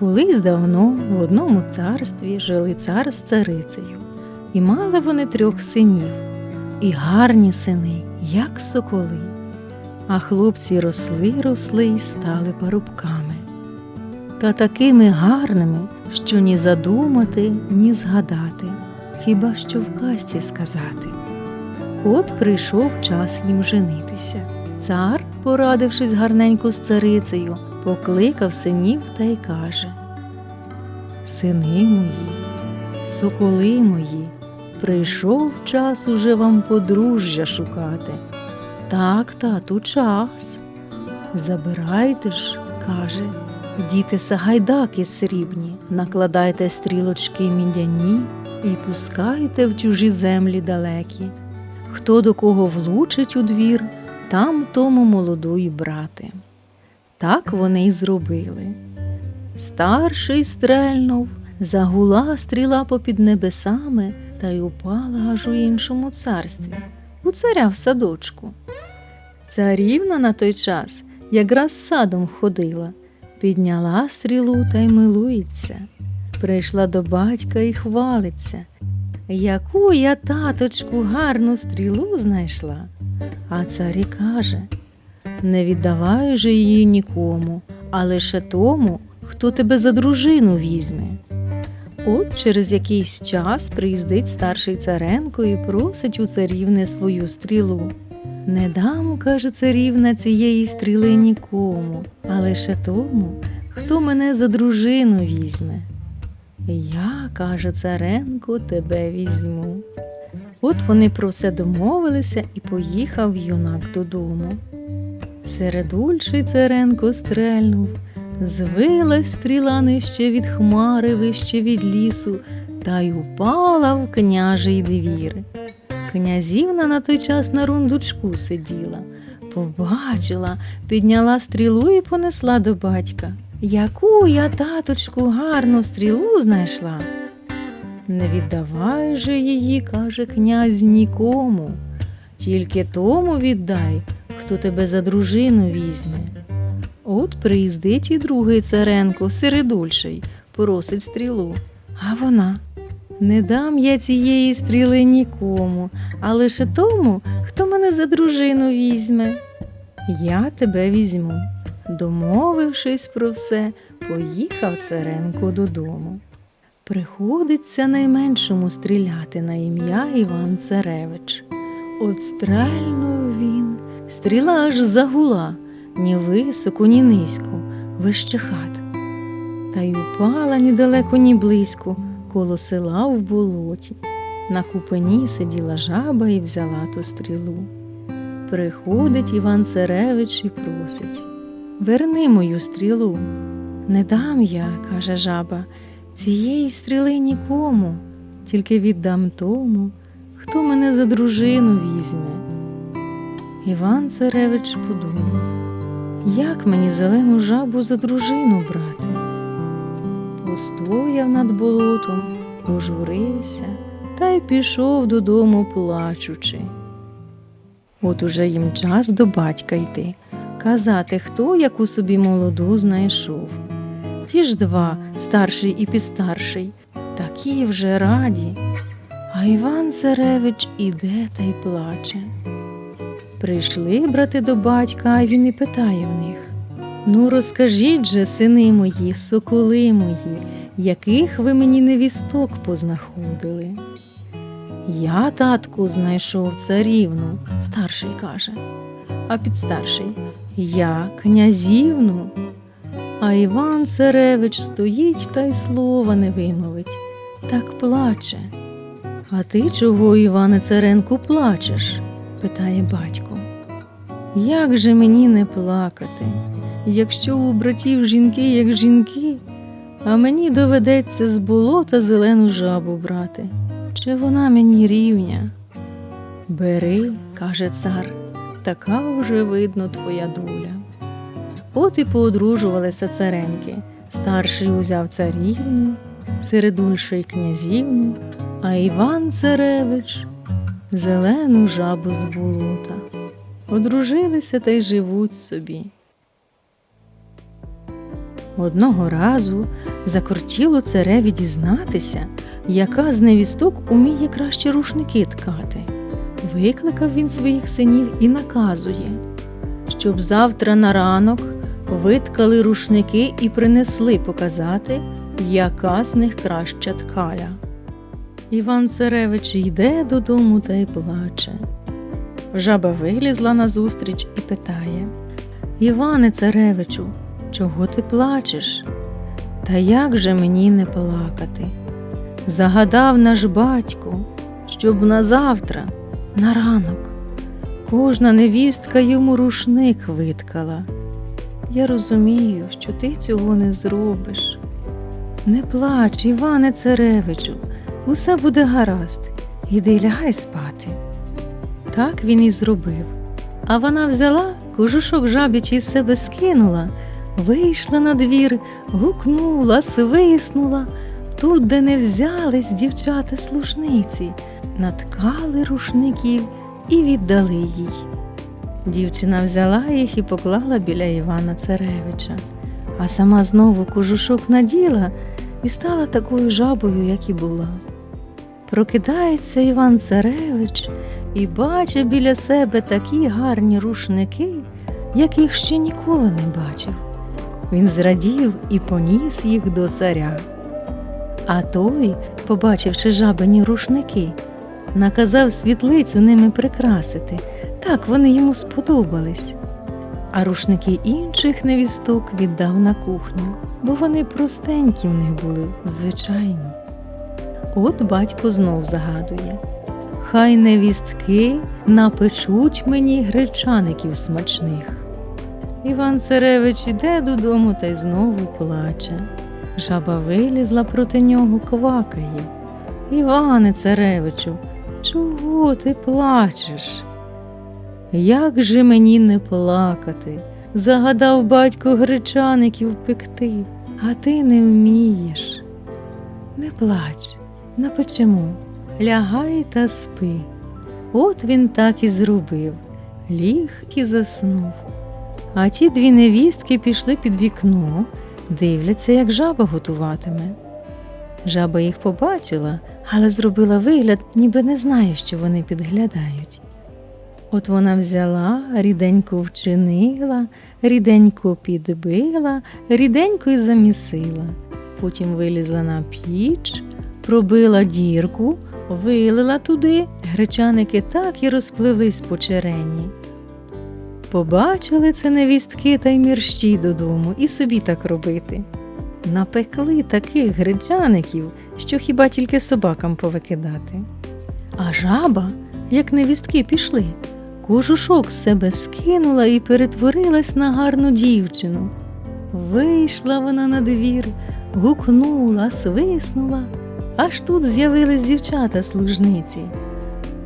Колись давно в одному царстві жили цар з царицею, і мали вони трьох синів, і гарні сини, як соколи. А хлопці росли, росли і стали парубками. Та такими гарними, що ні задумати, ні згадати, хіба що в казці сказати. От прийшов час їм женитися. Цар, порадившись гарненько з царицею, покликав синів та й каже Сини мої, соколи мої, прийшов час уже вам подружжя шукати. Так, тату, час. Забирайте ж, каже, діти сагайдаки срібні, накладайте стрілочки мідяні і пускайте в чужі землі далекі. Хто до кого влучить у двір, там тому молоду й брати. Так вони й зробили. Старший стрельнув, загула стріла попід небесами та й упала аж у іншому царстві, у царя в садочку. Царівна на той час якраз садом ходила, підняла стрілу та й милується. Прийшла до батька і хвалиться. Яку я, таточку, гарну стрілу знайшла. А цар і каже не віддавай же її нікому, а лише тому, хто тебе за дружину візьме. От через якийсь час приїздить старший царенко і просить у царівни свою стрілу. Не дам, каже царівна, цієї стріли нікому, а лише тому, хто мене за дружину візьме. Я, каже царенко, тебе візьму. От вони про все домовилися і поїхав юнак додому. Середульший царенко стрельнув, звилась стріла нижче від хмари, вище від лісу, та й упала в княжий двір. Князівна на той час на рундучку сиділа, побачила, підняла стрілу і понесла до батька. Яку я, таточку, гарну стрілу знайшла. Не віддавай же її, каже князь, нікому, тільки тому віддай, хто тебе за дружину візьме. От приїздить і другий царенко, середульший, просить стрілу. А вона не дам я цієї стріли нікому, а лише тому, хто мене за дружину візьме. Я тебе візьму. Домовившись про все, поїхав царенко додому. Приходиться найменшому стріляти на ім'я Іван Царевич. От стрельнув він, стріла аж загула, ні високо, ні низько, вище хат. Та й упала ні далеко, ні близько, коло села в болоті. На купині сиділа жаба і взяла ту стрілу. Приходить Іван Царевич і просить Верни мою стрілу. Не дам я, каже жаба, цієї стріли нікому, тільки віддам тому, хто мене за дружину візьме. Іван Царевич подумав, як мені зелену жабу за дружину брати. Постояв над болотом, пожурився та й пішов додому, плачучи. От уже їм час до батька йти, казати, хто яку собі молоду знайшов. Ті ж два, старший і підстарший, такі вже раді. А Іван Царевич іде та й плаче. Прийшли брати до батька, а він і питає в них Ну, розкажіть же, сини мої, соколи мої, яких ви мені невісток познаходили? Я, татку, знайшов царівну, старший каже, а підстарший я князівну. А Іван Царевич стоїть та й слова не вимовить, так плаче. А ти чого, Іване Царенку, плачеш? питає батько. Як же мені не плакати, якщо у братів жінки, як жінки, а мені доведеться з болота зелену жабу брати, чи вона мені рівня? Бери, каже цар, така вже видно твоя доля. От і поодружувалися царенки. Старший узяв царівню, середульший князівну, а Іван Царевич зелену жабу з болота. Одружилися та й живуть собі. Одного разу закортіло цареві дізнатися, яка з невісток уміє краще рушники ткати. Викликав він своїх синів і наказує, щоб завтра на ранок виткали рушники і принесли показати, яка з них краща ткаля. Іван Царевич йде додому та й плаче. Жаба вилізла назустріч і питає Іване Царевичу, чого ти плачеш? Та як же мені не плакати? Загадав наш батько, щоб на завтра, на ранок, кожна невістка йому рушник виткала. Я розумію, що ти цього не зробиш. Не плач, Іване Царевичу, усе буде гаразд, іди лягай спати. Так він і зробив. А вона взяла кожушок жабічий з себе скинула, вийшла на двір, гукнула, свиснула. Тут, де не взялись дівчата служниці, наткали рушників і віддали їй. Дівчина взяла їх і поклала біля Івана Царевича, а сама знову кожушок наділа і стала такою жабою, як і була. Прокидається Іван Царевич і бачить біля себе такі гарні рушники, яких ще ніколи не бачив. Він зрадів і поніс їх до царя. А той, побачивши жабині рушники, наказав світлицю ними прикрасити, так вони йому сподобались. А рушники інших невісток віддав на кухню, бо вони простенькі в них були, звичайні. От батько знов загадує Хай невістки напечуть мені гречаників смачних. Іван Царевич іде додому та й знову плаче. Жаба вилізла проти нього, квакає. Іване Царевичу, чого ти плачеш? Як же мені не плакати? Загадав батько гречаників пекти, а ти не вмієш. Не плач, напечемо, лягай та спи. От він так і зробив, ліг і заснув. А ті дві невістки пішли під вікно, дивляться, як жаба готуватиме. Жаба їх побачила, але зробила вигляд, ніби не знає, що вони підглядають. От вона взяла, ріденько вчинила, ріденько підбила, ріденько й замісила. Потім вилізла на піч, пробила дірку, вилила туди, гречаники так і розпливлись по черені. Побачили це невістки та й мірщі додому і собі так робити. Напекли таких гречаників, що хіба тільки собакам повикидати. А жаба, як невістки пішли, кожушок з себе скинула і перетворилась на гарну дівчину. Вийшла вона на двір, гукнула, свиснула, аж тут з'явились дівчата служниці.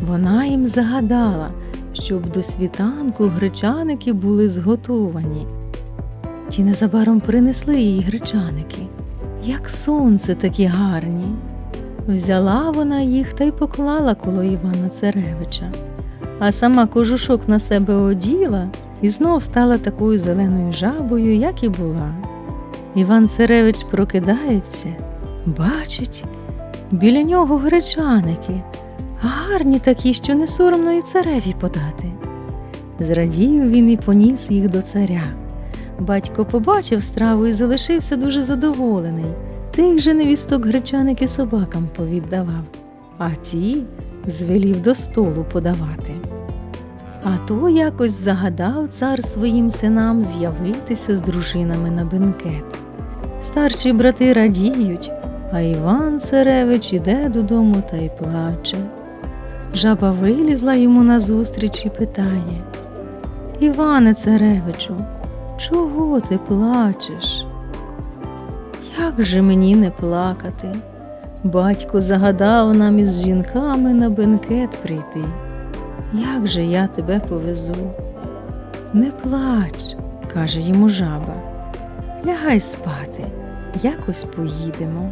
Вона їм загадала, щоб до світанку гречаники були зготовані. Ті незабаром принесли їй гречаники, як сонце такі гарні. Взяла вона їх та й поклала коло Івана Царевича, а сама кожушок на себе оділа і знов стала такою зеленою жабою, як і була. Іван Царевич прокидається, бачить, біля нього гречаники, гарні такі, що не соромно і цареві подати. Зрадів він і поніс їх до царя. Батько побачив страву і залишився дуже задоволений. Тих же невісток гречаники собакам повіддавав, а ті звелів до столу подавати. А то якось загадав цар своїм синам з'явитися з дружинами на бенкет. Старші брати радіють, а Іван Царевич іде додому та й плаче. Жаба вилізла йому назустріч і питає Іване Царевичу, чого ти плачеш? Як же мені не плакати? Батько загадав нам із жінками на бенкет прийти. Як же я тебе повезу? Не плач, каже йому жаба. Лягай спати, якось поїдемо.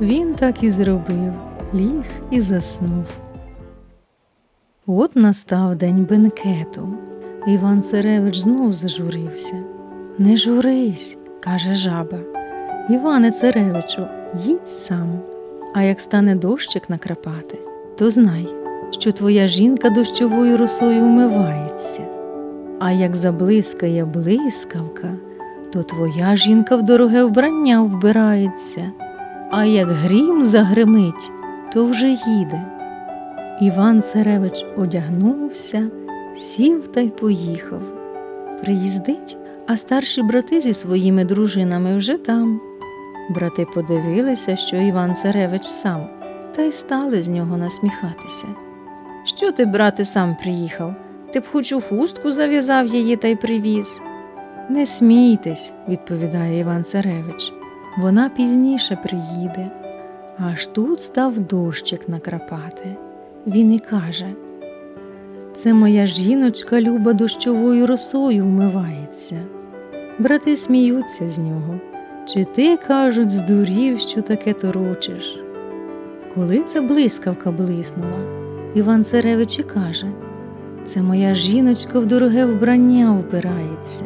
Він так і зробив, ліг і заснув. От настав день бенкету. Іван Царевич знов зажурився. Не журись, каже жаба. Іване Царевичу, їдь сам. А як стане дощик накрапати, то знай, що твоя жінка дощовою росою вмивається. А як заблискає блискавка, то твоя жінка в дороге вбрання вбирається, а як грім загримить, то вже їде. Іван Царевич одягнувся, сів та й поїхав. Приїздить, а старші брати зі своїми дружинами вже там. Брати подивилися, що Іван Царевич сам, та й стали з нього насміхатися. Що ти, брате, сам приїхав? Ти б хоч у хустку зав'язав її та й привіз. Не смійтесь, відповідає Іван Царевич. Вона пізніше приїде. Аж тут став дощик накрапати. Він і каже: Це моя жіночка люба дощовою росою вмивається. Брати сміються з нього. Чи ти, кажуть, здурів, що таке торочиш? Коли ця блискавка блиснула, Іван Царевич і каже Це моя жіночка в дороге вбрання вбирається.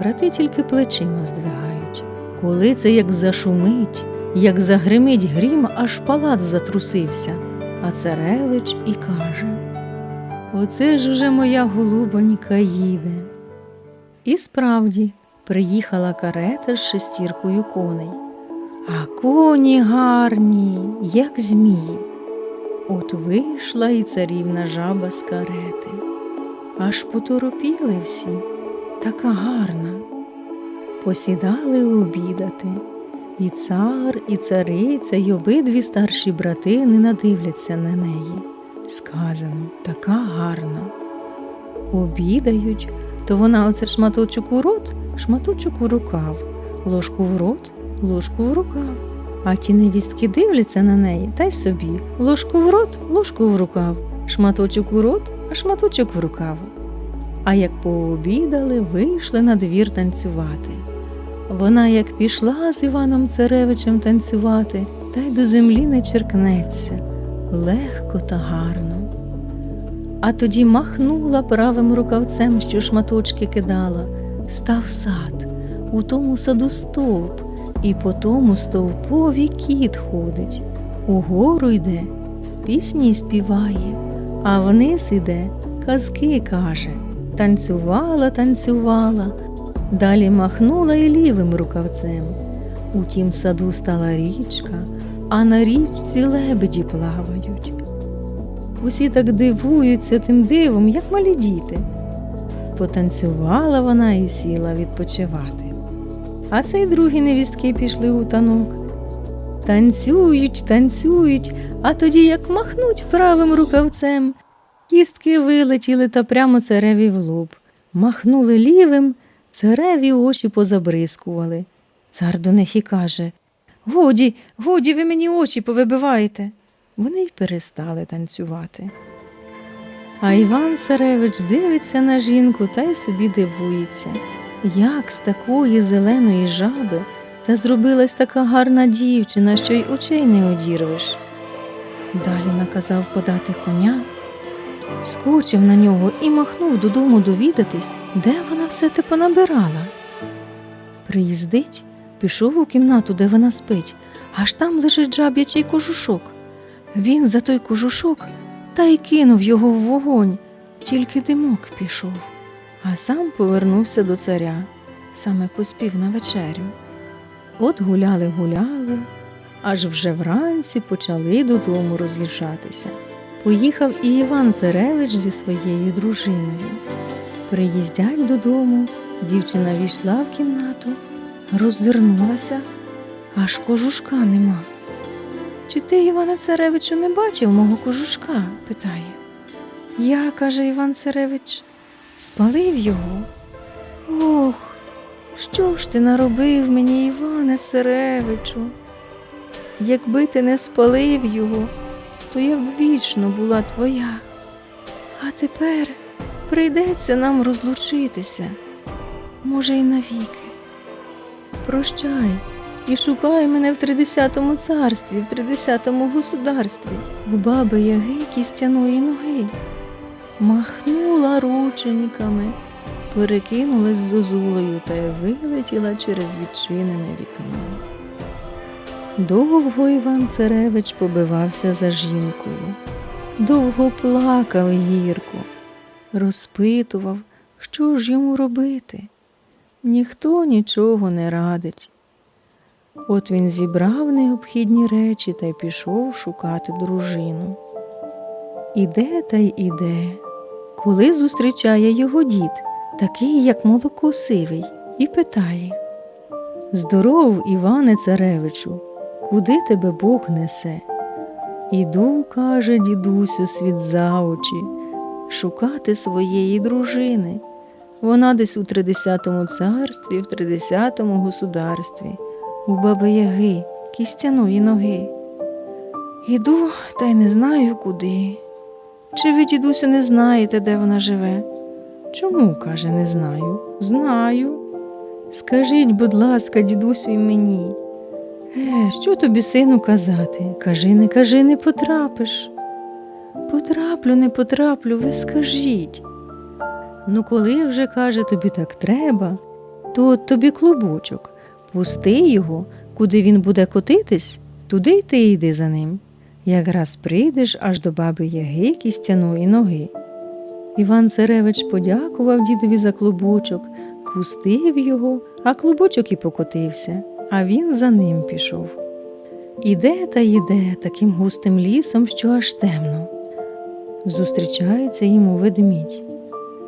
Брати тільки плечима здвигають. Коли це як зашумить, як загримить грім, аж палац затрусився, а царевич і каже Оце ж вже моя голубонька їде. І справді приїхала карета з шестіркою коней, а коні гарні, як змії. От вийшла і царівна жаба з карети, аж поторопіли всі, така гарна. Посідали обідати, і цар, і цариця, й обидві старші брати не надивляться на неї. Сказано, така гарна. Обідають, то вона оце шматочок у рот, шматочок у рукав, ложку в рот, ложку в рукав. А ті невістки дивляться на неї та й собі ложку в рот, ложку в рукав, шматочок у рот, а шматочок в рукав. А як пообідали, вийшли на двір танцювати. Вона як пішла з Іваном Царевичем танцювати, та й до землі не черкнеться, легко та гарно. А тоді махнула правим рукавцем, що шматочки кидала, став сад, у тому саду стовп, і по тому стовпові кіт ходить. Угору йде, пісні співає, а вниз іде, казки каже. Танцювала, танцювала, далі махнула і лівим рукавцем. У тім саду стала річка, а на річці лебеді плавають. Усі так дивуються тим дивом, як малі діти. Потанцювала вона і сіла відпочивати. А цей другі невістки пішли у танок. Танцюють, танцюють, а тоді як махнуть правим рукавцем. Кістки вилетіли та прямо цареві в лоб. Махнули лівим, цареві очі позабрискували. Цар до них і каже Годі, годі, ви мені очі повибиваєте. Вони й перестали танцювати. А Іван Царевич дивиться на жінку та й собі дивується, як з такої зеленої жаби та зробилась така гарна дівчина, що й очей не одірвеш. Далі наказав подати коня, скочив на нього і махнув додому довідатись, де вона все те понабирала. Приїздить, пішов у кімнату, де вона спить, аж там лежить жаб'ячий кожушок. Він за той кожушок та й кинув його в вогонь, тільки димок пішов, а сам повернувся до царя, саме поспів на вечерю. От гуляли, гуляли, аж вже вранці почали додому роз'їжджатися. Поїхав і Іван Царевич зі своєю дружиною. Приїздять додому, дівчина війшла в кімнату, роззирнулася, аж кожушка нема. Чи ти, Іване Царевичу, не бачив мого кожушка? питає. Я, каже Іван Царевич, спалив його. Ох, що ж ти наробив мені, Іване Царевичу? Якби ти не спалив його, то я б вічно була твоя. А тепер прийдеться нам розлучитися, може, й навіки. Прощай і шукай мене в тридесятому царстві, в тридесятому государстві, в баби яги кістяної ноги. Махнула рученьками, перекинулась з зозулею та й вилетіла через відчинене вікно. Довго Іван Царевич побивався за жінкою, довго плакав гірко, розпитував, що ж йому робити. Ніхто нічого не радить. От він зібрав необхідні речі та й пішов шукати дружину. Іде та й іде, коли зустрічає його дід, такий, як молоко сивий, і питає Здоров, Іване Царевичу, куди тебе Бог несе? Іду, каже дідусю, світ за очі, шукати своєї дружини. Вона десь у тридесятому царстві, в тридесятому государстві, у баби Яги, кістяної ноги. Іду та й не знаю куди. Чи ви, дідусю, не знаєте, де вона живе? Чому, каже, не знаю? Знаю. Скажіть, будь ласка, дідусю, і мені. Е, що тобі, сину, казати? Кажи, не кажи, не потрапиш. Потраплю, не потраплю, ви скажіть. Ну, коли вже, каже, тобі так треба, то от тобі клубочок. Пусти його, куди він буде котитись, туди й ти йди за ним. Якраз прийдеш аж до баби Яги кістяної ноги. Іван Царевич подякував дідові за клубочок, пустив його, а клубочок і покотився, а він за ним пішов. Іде та йде таким густим лісом, що аж темно. Зустрічається йому ведмідь.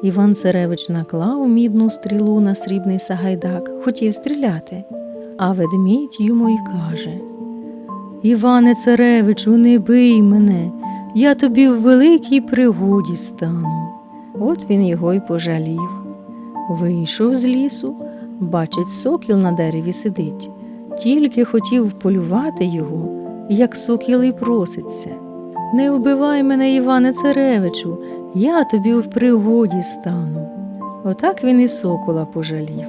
Іван Царевич наклав мідну стрілу на срібний сагайдак, хотів стріляти, а ведмідь йому й каже Іване Царевичу, не бий мене, я тобі в великій пригоді стану. От він його й пожалів. Вийшов з лісу, бачить, сокіл на дереві сидить, тільки хотів вполювати його, як сокіл і проситься. Не вбивай мене, Іване Царевичу, я тобі в пригоді стану. Отак він і сокола пожалів.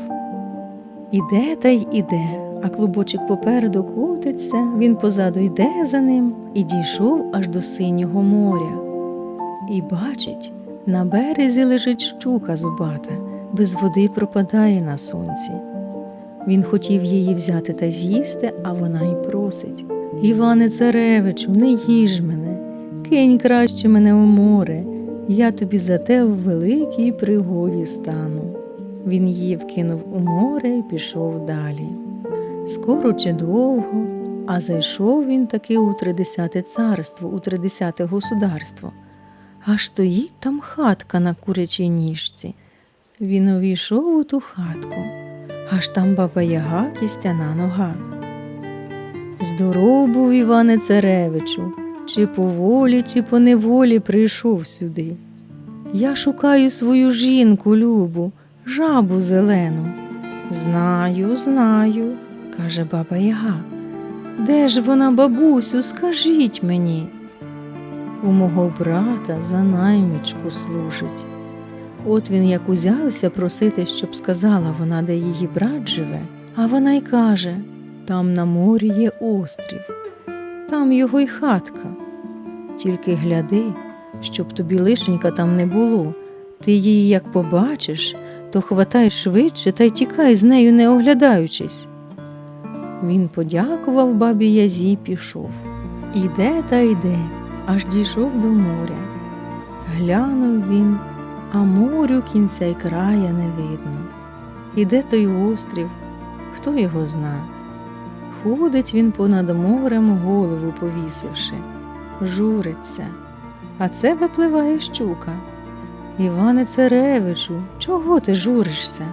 Іде та й іде, а клубочок попереду котиться, він позаду йде за ним і дійшов аж до синього моря. І бачить, на березі лежить щука зубата, без води пропадає на сонці. Він хотів її взяти та з'їсти, а вона й просить Іване Царевичу, не їж мене, кинь краще мене у море, я тобі за те в великій пригоді стану. Він її вкинув у море і пішов далі. Скоро чи довго, а зайшов він таки у тридесяте царство, у тридесяте государство. Аж стоїть там хатка на курячій ніжці. Він увійшов у ту хатку, аж там баба Яга кістяна нога. Здоров був Іване Царевичу, чи по волі, чи по неволі прийшов сюди. Я шукаю свою жінку, Любу, жабу зелену. Знаю, знаю, каже баба Яга. Де ж вона, бабусю, скажіть мені? У мого брата за наймичку служить. От він як узявся просити, щоб сказала вона, де її брат живе, а вона й каже там на морі є острів, там його й хатка. Тільки гляди, щоб тобі лишенька там не було. Ти її як побачиш, то хватай швидше та й тікай з нею, не оглядаючись. Він подякував бабі Язі й пішов. Іде та йде, аж дійшов до моря. Глянув він, а морю кінця й края не видно. Іде той острів, хто його зна. Ходить він понад морем, голову повісивши, журиться, а це випливає щука. Іване Царевичу, чого ти журишся?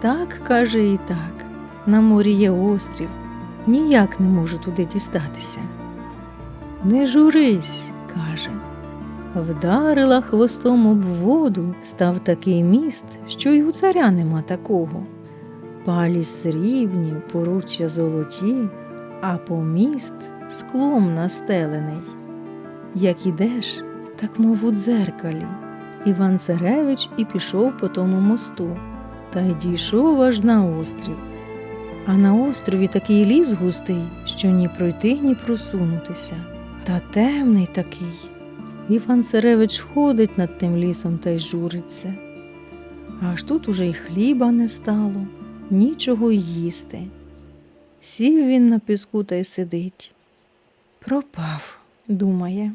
Так, каже, і так. На морі є острів, ніяк не можу туди дістатися. Не журись, каже. Вдарила хвостом об воду, став такий міст, що й у царя нема такого. Палі срібні, поруччя золоті, а поміст склом настелений. Як ідеш, так мов у дзеркалі. Іван Царевич і пішов по тому мосту, та й дійшов аж на острів. А на острові такий ліс густий, що ні пройти, ні просунутися. Та темний такий. Іван Царевич ходить над тим лісом та й журиться. Аж тут уже й хліба не стало, нічого їсти. Сів він на піску та й сидить. Пропав, думає.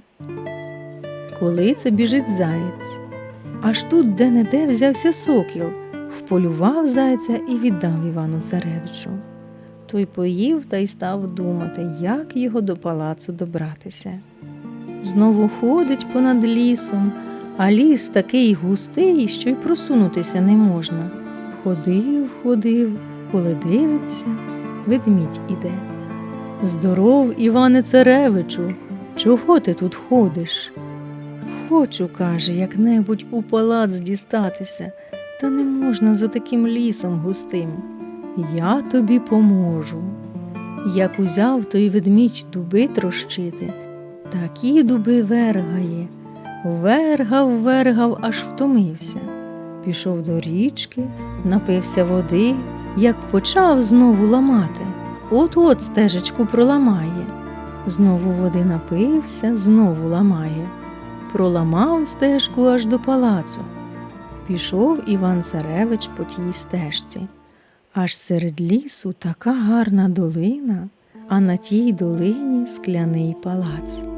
Коли це біжить заєць. Аж тут де-не-де взявся сокіл, вполював зайця і віддав Івану Царевичу. Той поїв та й став думати, як його до палацу добратися. Знову ходить понад лісом, а ліс такий густий, що й просунутися не можна. Ходив, ходив, коли дивиться, ведмідь іде. Здоров, Іване Царевичу, чого ти тут ходиш? Хочу, каже, як-небудь у палац дістатися, та не можна за таким лісом густим. Я тобі поможу. Як узяв той ведмідь дуби трощити, такі дуби вергає, вергав, вергав, аж втомився. Пішов до річки, напився води, як почав знову ламати. От-от стежечку проламає. Знову води напився, знову ламає. Проламав стежку аж до палацу. Пішов Іван Царевич по тій стежці. Аж серед лісу така гарна долина, а на тій долині скляний палац.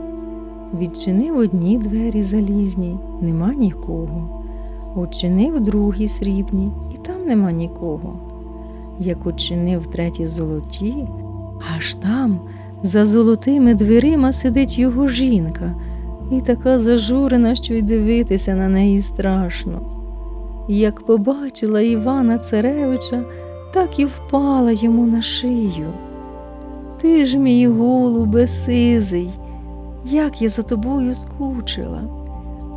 Відчинив одні двері залізні, нема нікого. Очинив другі срібні, і там нема нікого. Як очинив треті золоті, аж там, за золотими дверима, сидить його жінка, і така зажурена, що й дивитися на неї страшно. Як побачила Івана Царевича, так і впала йому на шию. Ти ж, мій голубе сизий, як я за тобою скучила.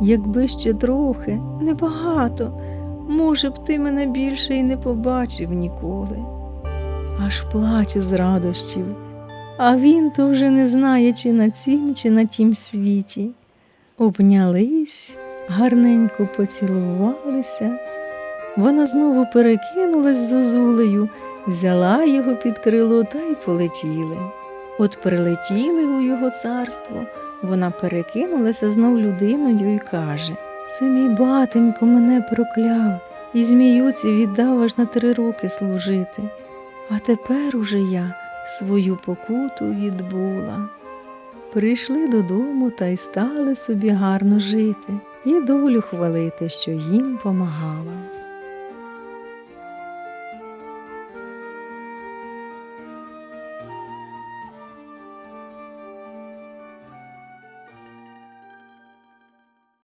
Якби ще трохи, небагато, може б ти мене більше й не побачив ніколи. Аж плаче з радощів, а він то вже не знає, чи на цім, чи на тім світі. Обнялись, гарненько поцілувалися. Вона знову перекинулась з зозулею, взяла його під крило та й полетіли. От прилетіли у його царство, вона перекинулася знов людиною і каже Це мій батенько мене прокляв і зміюці віддав аж на три роки служити. А тепер уже я свою покуту відбула. Прийшли додому та й стали собі гарно жити і долю хвалити, що їм помагала.